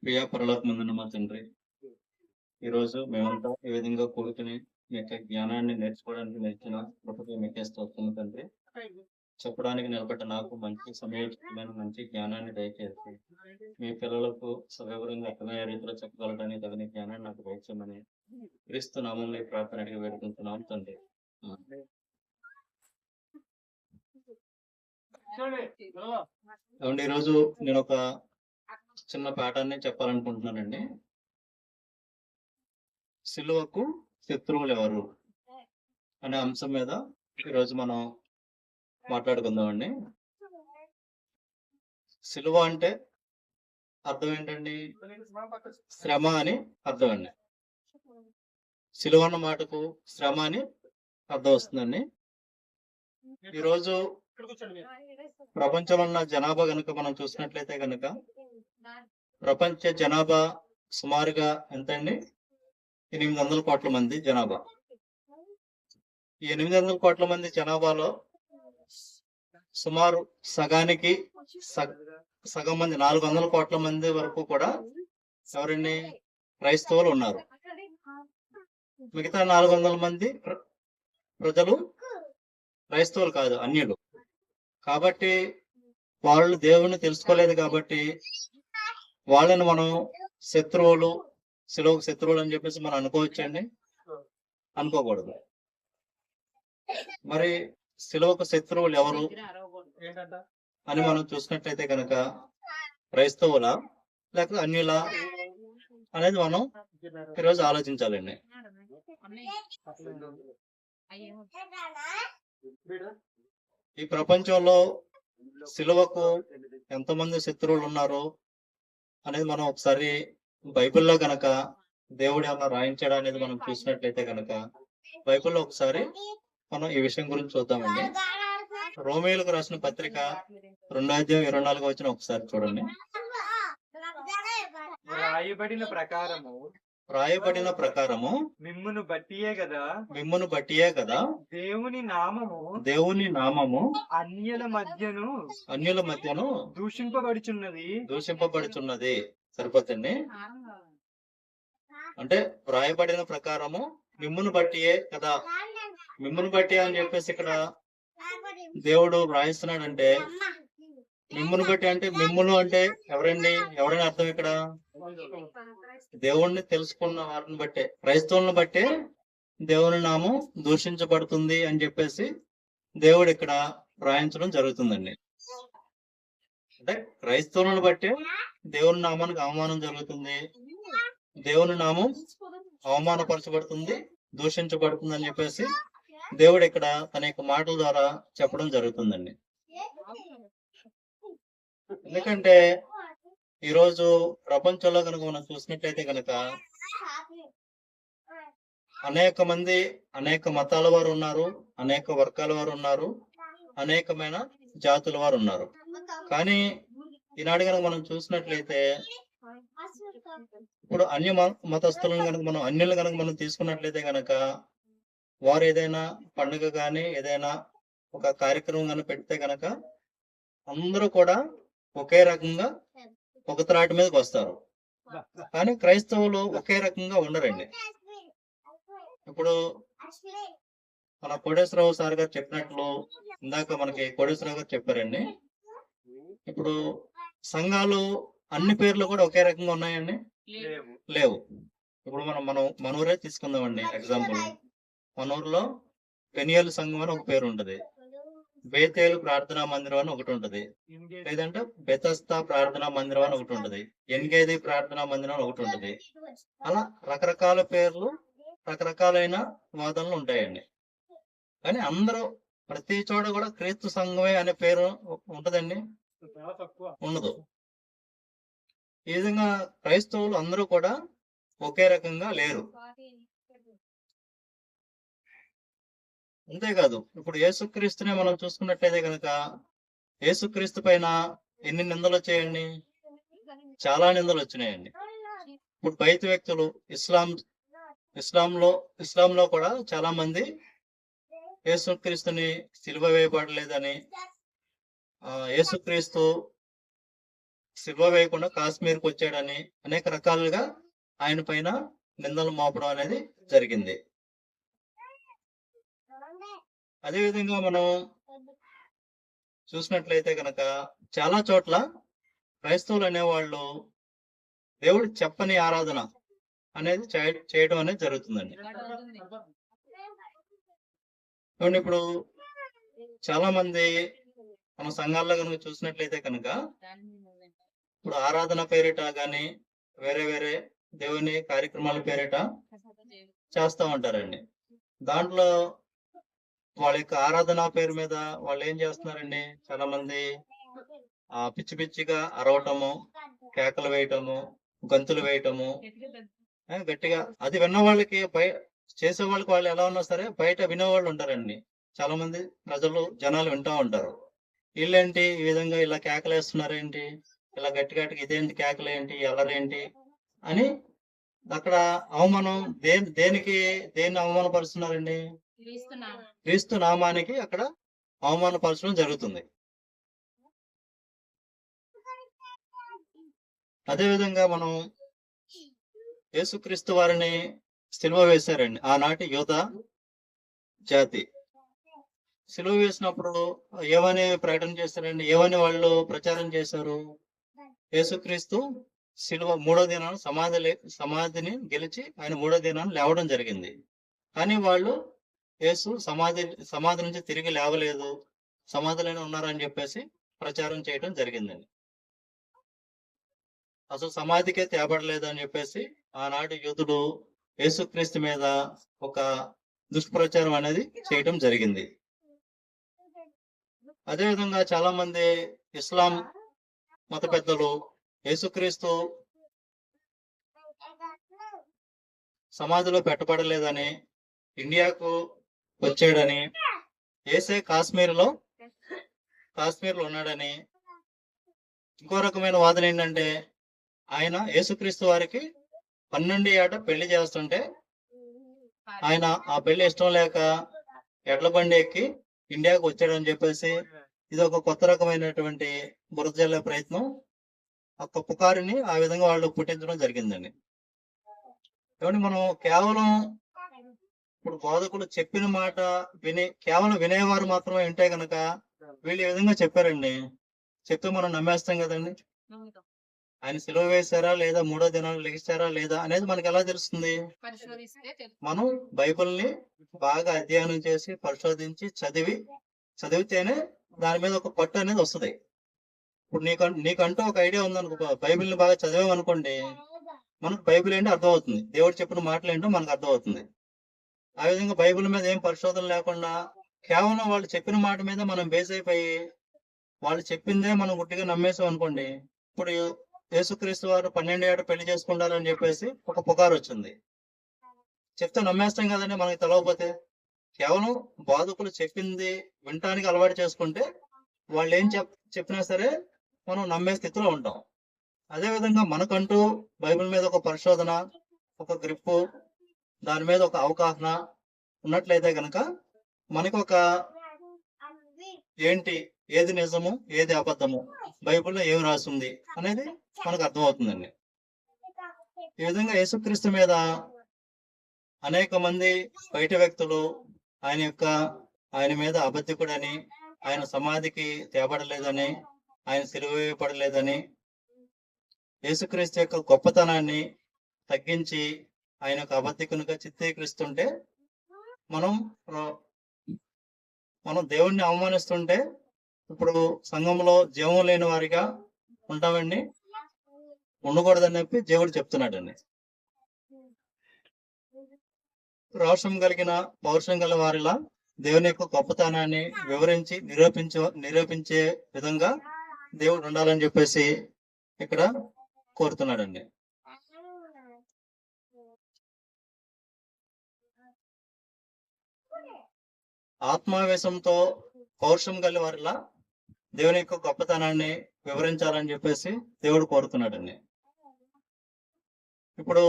ప్రియా పరలోక ముందున్న మా తండ్రి ఈరోజు మేమంతా ఈ విధంగా కూడుకుని మీ యొక్క జ్ఞానాన్ని నేర్చుకోవడానికి నేర్చిన కృపకి మీకే స్తోత్రం తండ్రి. చెప్పడానికి నిలబడ్డ నాకు మంచి సమయోచితమైన మంచి జ్ఞానాన్ని దయచేసి మీ పిల్లలకు సవివరంగా అర్థమయ్యే రీతిలో చెప్పగలడానికి తగిన జ్ఞానాన్ని నాకు దయచేయమని క్రీస్తు నామంలో ఈ ప్రార్థన అడిగి వేడుకుంటున్నాం తండ్రి. ఏమండి ఈరోజు నేను ఒక చిన్న పాఠాన్ని చెప్పాలనుకుంటున్నానండి. సిలువకు శత్రువులు ఎవరు అనే అంశం మీద ఈరోజు మనం మాట్లాడుకుందామండి. సిలువ అంటే అర్థం ఏంటండి? శ్రమ అని అర్థం అండి. సిలువ అన్న మాటకు శ్రమ అని అర్థం వస్తుందండి. ఈరోజు ప్రపంచంలో ఉన్న జనాభా గనుక మనం చూసినట్లయితే గనుక ప్రపంచ జనాభా సుమారుగా ఎంతండి? ఎనిమిది వందల కోట్ల మంది జనాభా. ఈ ఎనిమిది వందల కోట్ల మంది జనాభాలో సుమారు సగానికి సగ- సగం మంది నాలుగు వందల కోట్ల మంది వరకు కూడా ఎవరండి? క్రైస్తవులు ఉన్నారు. మిగతా నాలుగు వందల మంది ప్ర- ప్రజలు క్రైస్తవులు కాదు అన్యులు. కాబట్టి వాళ్ళు దేవుణ్ణి తెలుసుకోలేదు కాబట్టి వాళ్ళని మనం శత్రువులు శిలువకు శత్రువులు అని చెప్పేసి మనం అనుకోవచ్చండి. అనుకోకూడదు. మరి శిలువకు శత్రువులు ఎవరు? అని మనం చూసినట్లయితే కనుక క్రైస్తవుల లేక అన్యుల అనేది మనం ఈరోజు ఆలోచించాలండి. ఈ ప్రపంచంలో సిలువకు ఎంతమంది శత్రువులు ఉన్నారో అనేది మనం ఒకసారి బైబిల్లో గనక దేవుడు ఏమన్నా రాయించడం అనేది మనం చూసినట్లయితే గనక బైబిల్లో ఒకసారి మనం ఈ విషయం గురించి చూద్దామండి. రోమేలకు రాసిన పత్రిక రెండో అధ్యాయం ఇరవై నాలుగు వచ్చిన ఒకసారి చూడండి. రాయబడిన ప్రకారము రాయబడిన ప్రకారము మిమ్మును బట్టియే కదా. మిమ్మును బట్టియే కదా. దేవుని నామము దేవుని నామము అన్యుల మధ్యను అన్యుల మధ్యను దూషింపబడుచున్నది. దూషింపబడుచున్నది. సరిపోతుంది అంటే వ్రాయబడిన ప్రకారము మిమ్మును బట్టియే కదా. మిమ్మును బట్టి అని చెప్పేసి ఇక్కడ దేవుడు వ్రాయిస్తున్నాడంటే మిమ్మును బట్టి అంటే మిమ్మును అంటే ఎవరండి? ఎవరైనా అర్థం ఇక్కడ? దేవుణ్ణి తెలుసుకున్న వారిని బట్టే క్రైస్తవులను బట్టే దేవుని నామం దూషించబడుతుంది అని చెప్పేసి దేవుడు ఇక్కడ వ్రాయించడం జరుగుతుందండి. అంటే క్రైస్తవులను బట్టే దేవుని నామానికి అవమానం జరుగుతుంది. దేవుని నామం అవమానపరచబడుతుంది దూషించబడుతుంది అని చెప్పేసి దేవుడు ఇక్కడ తన యొక్క మాటల ద్వారా చెప్పడం జరుగుతుందండి. ఎందుకంటే ఈరోజు ప్రపంచంలో కనుక మనం చూసినట్లయితే కనుక అనేక మంది అనేక మతాల వారు ఉన్నారు అనేక వర్గాల వారు ఉన్నారు అనేకమైన జాతుల వారు ఉన్నారు. కానీ ఈనాడు కనుక మనం చూసినట్లయితే ఇప్పుడు అన్య మ- మతస్థులను కనుక మనం అన్యులను కనుక మనం తీసుకున్నట్లయితే కనుక వారు ఏదైనా పండుగ కానీ ఏదైనా ఒక కార్యక్రమం కానీ పెడితే కనుక అందరూ కూడా ఒకే రకంగా ఒక త్రాటి మీదకి వస్తారు. కానీ క్రైస్తవులు ఒకే రకంగా ఉండరండి. ఇప్పుడు మన కోటేశ్వరరావు సార్ గారు చెప్పినట్లు ఇందాక మనకి కోటేశ్వరరావు గారు చెప్పారండి. ఇప్పుడు సంఘాలు అన్ని పేర్లు కూడా ఒకే రకంగా ఉన్నాయండి? లేవు. ఇప్పుడు మనం మనం మన ఊరే తీసుకుందామండి ఎగ్జాంపుల్. మన ఊర్లో పెనియల్ సంఘం అని ఒక పేరు ఉంటది బేతేలు ప్రార్థనా మందిరం అని ఒకటి ఉంటది. లేదంటే బెతస్తా ప్రార్థనా మందిరం అని ఒకటి ఉంటది. ఎన్గేది ప్రార్థనా మందిరం అని ఒకటి ఉంటది. అలా రకరకాల పేర్లు రకరకాలైన వాదనలు ఉంటాయండి. కానీ అందరూ ప్రతి చోట కూడా క్రీస్తు సంఘమే అనే పేరు ఉంటదండి. ఉండదు. ఈ విధంగా క్రైస్తవులు అందరూ కూడా ఒకే రకంగా లేరు. అంతేకాదు ఇప్పుడు యేసుక్రీస్తునే మనం చూసుకున్నట్లయితే కనుక యేసుక్రీస్తు పైన ఎన్ని నిందలు వచ్చాయండి? చాలా నిందలు వచ్చినాయండి. ఇప్పుడు బయట వ్యక్తులు ఇస్లాం ఇస్లాంలో ఇస్లాంలో కూడా చాలా మంది యేసుక్రీస్తుని సిలువ వేయబడలేదని ఏసుక్రీస్తు యేసుక్రీస్తు వేయకుండా కాశ్మీర్కి వచ్చాడని అనేక రకాలుగా ఆయన పైన నిందలు మోపడం అనేది జరిగింది. అదేవిధంగా మనం చూసినట్లయితే కనుక చాలా చోట్ల క్రైస్తవులు అనేవాళ్ళు దేవుడు చెప్పని ఆరాధన అనేది చేయ- చేయడం అనేది జరుగుతుందండి. చూడండి ఇప్పుడు చాలా మంది మన సంఘాల్లో కనుక చూసినట్లయితే కనుక ఇప్పుడు ఆరాధన పేరిట కానీ వేరే వేరే దేవుని కార్యక్రమాల పేరిట చేస్తూ ఉంటారండి. దాంట్లో వాళ్ళ యొక్క ఆరాధన పేరు మీద వాళ్ళు ఏం చేస్తున్నారండి? చాలా మంది ఆ పిచ్చి పిచ్చిగా అరవటము కేకలు వేయటము గంతులు వేయటము గట్టిగా అది విన్న వాళ్ళకి బయ చేసే వాళ్ళకి వాళ్ళు ఎలా ఉన్నా సరే బయట వినేవాళ్ళు ఉంటారండి. చాలా మంది ప్రజలు జనాలు వింటూ ఉంటారు. వీళ్ళేంటి ఈ విధంగా ఇలా కేకలు వేస్తున్నారేంటి? ఇలా గట్టి గట్టిగా ఇదేంటి కేకలు ఏంటి? అలరేంటి? అని అక్కడ అవమానం దేని దేనికి దేన్ని అవమానపరుస్తున్నారండి? క్రీస్తు నామానికి అక్కడ అవమానపరచడం జరుగుతుంది. అదేవిధంగా మనం యేసుక్రీస్తు వారిని సిలువ వేశారండి. ఆనాటి యోధ జాతి. సిలువ వేసినప్పుడు ఏమని ప్రకటన చేశారండి? ఏమని వాళ్ళు ప్రచారం చేశారు? యేసుక్రీస్తు సిలువ మూడో దినాన్ని సమాధి లే- సమాధిని గెలిచి ఆయన మూడో దినాన్ని లేవడం జరిగింది. కానీ వాళ్ళు యేసు సమాధి సమాధి నుంచి తిరిగి లేవలేదు. సమాధిలోనే ఉన్నారని చెప్పేసి ప్రచారం చేయడం జరిగిందండి. అసలు సమాధికే తేబడలేదు అని చెప్పేసి ఆనాటి యూదుడు యేసుక్రీస్తు మీద ఒక దుష్ప్రచారం అనేది చేయడం జరిగింది. అదేవిధంగా చాలా మంది ఇస్లాం మత పెద్దలు యేసుక్రీస్తు సమాధిలో పెట్టబడలేదని ఇండియాకు వచ్చాడని. ఏసే కాశ్మీర్లో కాశ్మీర్లో ఉన్నాడని. ఇంకో రకమైన వాదన ఏంటంటే ఆయన యేసుక్రీస్తు వారికి పన్నెండు ఏట పెళ్ళి చేస్తుంటే ఆయన ఆ పెళ్ళి ఇష్టం లేక ఎడ్ల బండి ఎక్కి ఇండియాకు వచ్చాడని చెప్పేసి ఇది ఒక కొత్త రకమైనటువంటి బురద జల్లే ప్రయత్నం. ఒక పుకారిని ఆ విధంగా వాళ్ళు పుట్టించడం జరిగిందండి. కాబట్టి మనం కేవలం ఇప్పుడు బోధకులు చెప్పిన మాట విని కేవలం వినేవారు మాత్రమే వింటే గనక వీళ్ళు ఈ విధంగా చెప్పారండి. చెప్తే మనం నమ్మేస్తాం కదండి. ఆయన సెలవు వేశారా లేదా మూడో దినాలు లెగిస్తారా లేదా అనేది మనకి ఎలా తెలుస్తుంది? మనం బైబిల్ని బాగా అధ్యయనం చేసి పరిశోధించి చదివి చదివితేనే దాని మీద ఒక పట్టు అనేది వస్తుంది. ఇప్పుడు నీకు నీకంటూ ఒక ఐడియా ఉందనుకో బైబిల్ని బాగా చదివామనుకోండి మనకు బైబిల్ ఏంటో అర్థమవుతుంది? దేవుడు చెప్పిన మాటలు ఏంటో మనకు అర్థమవుతుంది. ఆ విధంగా బైబిల్ మీద ఏం పరిశోధన లేకుండా కేవలం వాళ్ళు చెప్పిన మాట మీద మనం బేస్ అయిపోయి వాళ్ళు చెప్పిందే మనం గుట్టిగా నమ్మేసాం అనుకోండి ఇప్పుడు యేసుక్రీస్తు వారు పన్నెండు ఏట పెళ్ళి చేసుకుంటారని చెప్పేసి ఒక పుకారు వచ్చింది. చెప్తే నమ్మేస్తాం కదండి మనకి తెలవకపోతే. కేవలం బాధకులు చెప్పింది వినటానికి అలవాటు చేసుకుంటే వాళ్ళు ఏం చెప్ చెప్పినా సరే మనం నమ్మే స్థితిలో ఉంటాం. అదే విధంగా మనకంటూ బైబిల్ మీద ఒక పరిశోధన ఒక గ్రిప్పు దాని మీద ఒక అవగాహన ఉన్నట్లయితే గనక మనకు ఒక ఏంటి ఏది నిజము ఏది అబద్ధము బైబిల్లో ఏమి రాసింది అనేది మనకు అర్థమవుతుందండి. ఈ విధంగా యేసుక్రీస్తు మీద అనేక మంది బయట వ్యక్తులు ఆయన యొక్క ఆయన మీద అబద్ధికుడని ఆయన సమాధికి తేబడలేదని ఆయన సిలువేయబడలేదని యేసుక్రీస్తు యొక్క గొప్పతనాన్ని తగ్గించి ఆయన ఒక అబద్ధికునిగా చిత్రీకరిస్తుంటే మనం మనం దేవుణ్ణి అవమానిస్తుంటే ఇప్పుడు సంఘంలో జీవం లేని వారిగా ఉంటామండి. ఉండకూడదని చెప్పి దేవుడు చెప్తున్నాడండి. రోషం కలిగిన పౌరుషం గల వారిలా దేవుని యొక్క గొప్పతనాన్ని వివరించి నిరూపించ నిరూపించే విధంగా దేవుడు ఉండాలని చెప్పేసి ఇక్కడ కోరుతున్నాడండి. ఆత్మావేశంతో పౌరుషం గల వారిలా దేవుని యొక్క గొప్పతనాన్ని వివరించాలని చెప్పేసి దేవుడు కోరుతున్నాడండి. ఇప్పుడు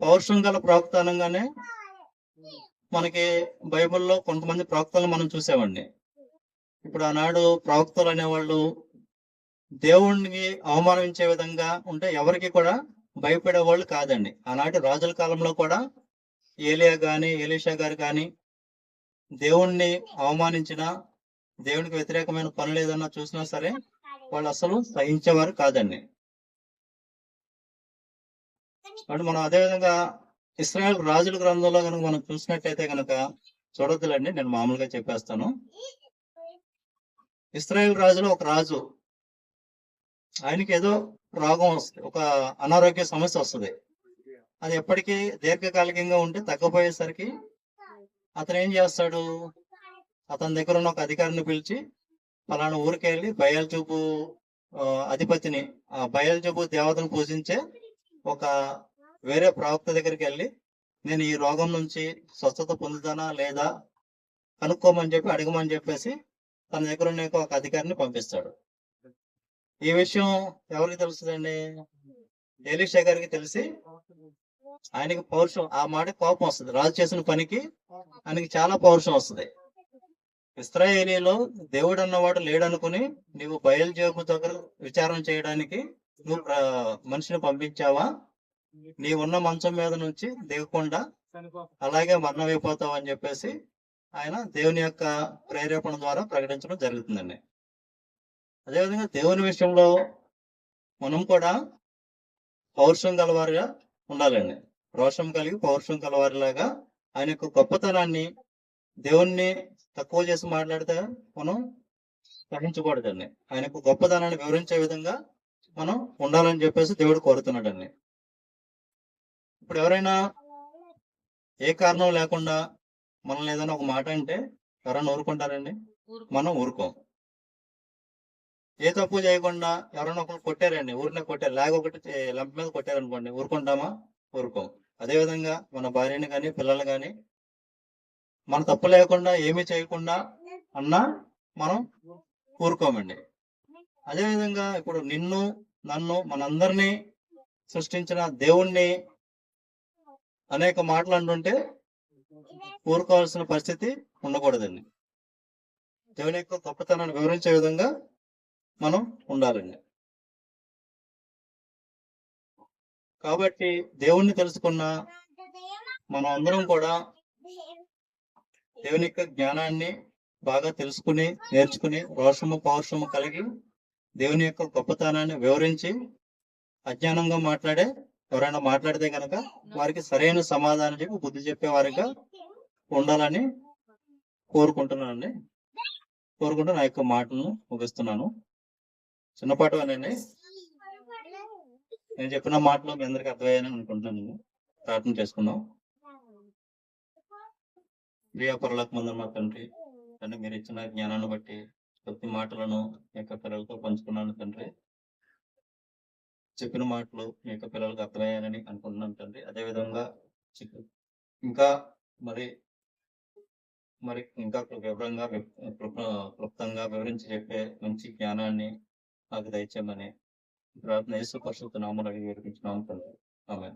పౌరుషం గల ప్రవక్త అనగానే మనకి బైబిల్లో కొంతమంది ప్రవక్తలు మనం చూసేవాడిని ఇప్పుడు ఆనాడు ప్రవక్తలు అనేవాళ్ళు దేవుణ్ణి అవమానించే విధంగా ఉంటే ఎవరికి కూడా భయపడే వాళ్ళు కాదండి. ఆనాటి రాజుల కాలంలో కూడా ఏలియా గాని ఎలీషా గారు కానీ దేవుణ్ణి అవమానించిన దేవునికి వ్యతిరేకమైన పనులు ఏదన్నా చూసినా సరే వాళ్ళు అసలు సహించేవారు కాదండి. అంటే మనం అదే విధంగా ఇస్రాయల్ రాజుల గ్రంథంలో కనుక మనం చూసినట్టయితే కనుక చూడొద్దులండి నేను మామూలుగా చెప్పేస్తాను. ఇస్రాయల్ రాజులో ఒక రాజు ఆయనకి ఏదో రోగం వస్తుంది ఒక అనారోగ్య సమస్య వస్తుంది. అది ఎప్పటికీ దీర్ఘకాలికంగా ఉంటే తగ్గపోయేసరికి అతను ఏం చేస్తాడు? అతని దగ్గర ఉన్న ఒక అధికారిని పిలిచి పలానా ఊరికి వెళ్ళి బయలు చూపు అధిపతిని ఆ బయలు చూపు దేవతను పూజించే ఒక వేరే ప్రవక్త దగ్గరికి వెళ్ళి నేను ఈ రోగం నుంచి స్వస్థత పొందుతానా లేదా? కనుక్కోమని చెప్పి అడగమని చెప్పేసి తన దగ్గర ఉన్న ఒక అధికారిని పంపిస్తాడు. ఈ విషయం ఎవరికి తెలుస్తుందండి? ఎలీషా గారికి తెలిసి ఆయనకి పౌరుషం ఆ మాట కోపం వస్తుంది. రాజు చేసిన పనికి ఆయనకి చాలా పౌరుషం వస్తుంది. ఇస్రాయేలీలో దేవుడు అన్నవాడు లేడనుకుని నీవు బయలుజేబు దగ్గర విచారణ చేయడానికి నువ్వు మనిషిని పంపించావా? నీవున్న మంచం మీద నుంచి దిగకుండా అలాగే మరణమైపోతావు అని చెప్పేసి ఆయన దేవుని యొక్క ప్రేరేపణ ద్వారా ప్రకటించడం జరుగుతుందండి. అదేవిధంగా దేవుని విషయంలో మనం కూడా పౌరుషం గలవారిగా ఉండాలండి. రోషం కలిగి పౌరుషం గలవారిలాగా ఆయన యొక్క గొప్పతనాన్ని దేవుణ్ణి తక్కువ చేసి మాట్లాడితే మనం సహించకూడదండి ఆయన యొక్క గొప్పతనాన్ని వివరించే విధంగా మనం ఉండాలని చెప్పేసి దేవుడు కోరుతున్నాడండి. ఇప్పుడు ఎవరైనా ఏ కారణం లేకుండా మనల్ని ఏదైనా ఒక మాట అంటే ఎవరైనా ఊరుకుంటారండి మనం ఊరుకోం. ఏ తప్పు చేయకుండా ఎవరైనా ఒకరు కొట్టారండి ఊరినే కొట్టారు. లాగ ఒకటి లంప మీద కొట్టారనుకోండి ఊరుకుంటామా? ఊరుకోం. అదేవిధంగా మన భార్యని కానీ పిల్లలు కానీ మన తప్పు లేకుండా ఏమీ చేయకుండా అన్నా మనం ఊరుకోమండి. అదేవిధంగా ఇప్పుడు నిన్ను నన్ను మనందరినీ సృష్టించిన దేవుణ్ణి అనేక మాటలు అంటుంటే ఊరుకోవాల్సిన పరిస్థితి ఉండకూడదండి. దేవుని యొక్క గొప్పతనాన్ని వివరించే విధంగా మనం ఉండాలండి. కాబట్టి దేవుణ్ణి తెలుసుకున్న మనం అందరం కూడా దేవుని యొక్క జ్ఞానాన్ని బాగా తెలుసుకుని నేర్చుకుని రోషము పౌరుషము కలిగి దేవుని యొక్క గొప్పతనాన్ని వివరించి అజ్ఞానంగా మాట్లాడే ఎవరైనా మాట్లాడితే కనుక వారికి సరైన సమాధానం చెప్పి బుద్ధి చెప్పే వారిగా ఉండాలని కోరుకుంటున్నానండి. కోరుకుంటూ నా యొక్క మాటను ముగిస్తున్నాను. చిన్నపాటేనండి నేను చెప్పిన మాటలు మీ అందరికి అర్థమయ్యాయని అనుకుంటున్నాను. ప్రార్థన చేసుకుందాం. ప్రియ పరులకు ముందు మా తండ్రి తండ్రి మీరు ఇచ్చిన జ్ఞానాన్ని బట్టి కొద్ది మాటలను మీ యొక్క పిల్లలతో పంచుకున్నాను తండ్రి. చెప్పిన మాటలు మీ యొక్క పిల్లలకు అర్థమయ్యాయని అనుకుంటున్నాను తండ్రి. అదే విధంగా చిక్- ఇంకా మరి మరి ఇంకా వివరంగా క్లుప్తంగా వివరించి చెప్పే మంచి జ్ఞానాన్ని నాకు దయచేయమని ప్రార్థన యేసు పరిశుద్ధ నామలు అడిగి వేడుకుంటున్నాము తండ్రి ఆమె